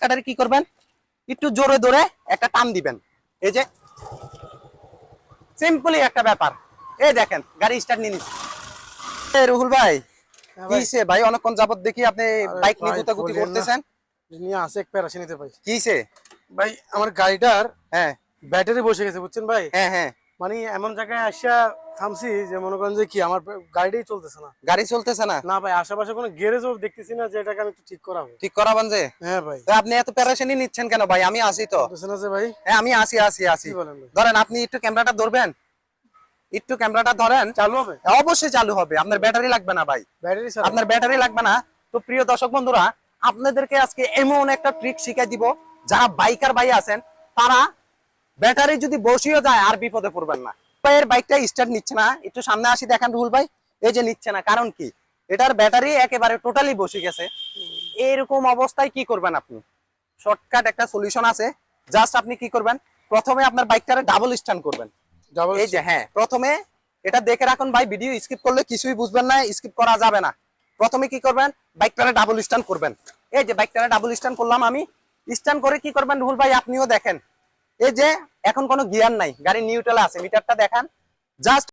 চাকাটারে কি করবেন? একটু জোরে ধরে একটা টান দিবেন। এই যে সিম্পলি একটা ব্যাপার। এই দেখেন গাড়ি স্টার্ট নিয়ে নিচ্ছে। রুহুল ভাই হ্যাঁ ভাই। কিসে ভাই অনেকক্ষণ যাবত দেখি আপনি বাইক নিয়ে গুতাগুতি করতেছেন। নিয়ে আসে এক প্যারাসি নিতে ভাই। কিসে ভাই আমার গাড়িটার হ্যাঁ। ব্যাটারি বসে গেছে বুঝছেন ভাই? হ্যাঁ হ্যাঁ। মানে এমন জায়গায় আসা থামছি যে মনে করেন যে কি আমার গাড়িটাই চলতেছে না। গাড়ি চলতেছে না? না ভাই আশেপাশে কোনো গ্যারেজও দেখতেছি না যে এটাকে আমি একটু ঠিক করাবো। ঠিক করাবেন যে? হ্যাঁ ভাই। তো আপনি এত প্যারাশানি নিচ্ছেন কেন ভাই? আমি আসি তো। ভাই। হ্যাঁ আমি আসি আসি আসি। ধরেন আপনি একটু ক্যামেরাটা ধরবেন। একটু ক্যামেরাটা ধরেন। চালু হবে? অবশ্যই চালু হবে। আপনার ব্যাটারি লাগবে না ভাই। ব্যাটারি আপনার ব্যাটারি লাগবে না। তো প্রিয় দর্শক বন্ধুরা আপনাদেরকে আজকে এমন একটা ট্রিক শিখাই দিব। যারা বাইকার ভাই আছেন তারা ব্যাটারি যদি বসিয়ে যায় আর বিপদে পড়বেন না। ভাইয়ের বাইকটা স্টার্ট নিচ্ছে না। একটু সামনে আসি দেখান রুহুল ভাই। এই যে নিচ্ছে না কারণ কি? এটার ব্যাটারি একেবারে টোটালি বসে গেছে। এরকম অবস্থায় কি করবেন আপনি? শর্টকাট একটা সলিউশন আছে। জাস্ট আপনি কি করবেন? প্রথমে আপনার বাইকটারে ডাবল স্ট্যান্ড করবেন। ডাবল এই যে হ্যাঁ প্রথমে এটা দেখে রাখুন ভাই ভিডিও স্কিপ করলে কিছুই বুঝবেন না স্কিপ করা যাবে না। প্রথমে কি করবেন? বাইকটারে ডাবল স্ট্যান্ড করবেন। এই যে বাইকটারে ডাবল স্ট্যান্ড করলাম আমি। স্ট্যান্ড করে কি করবেন রুহুল ভাই? আপনিও দেখেন। এই যে এখন কোনো গিয়ার নাই গাড়ি নিউট্রালে আছে মিটারটা দেখান জাস্ট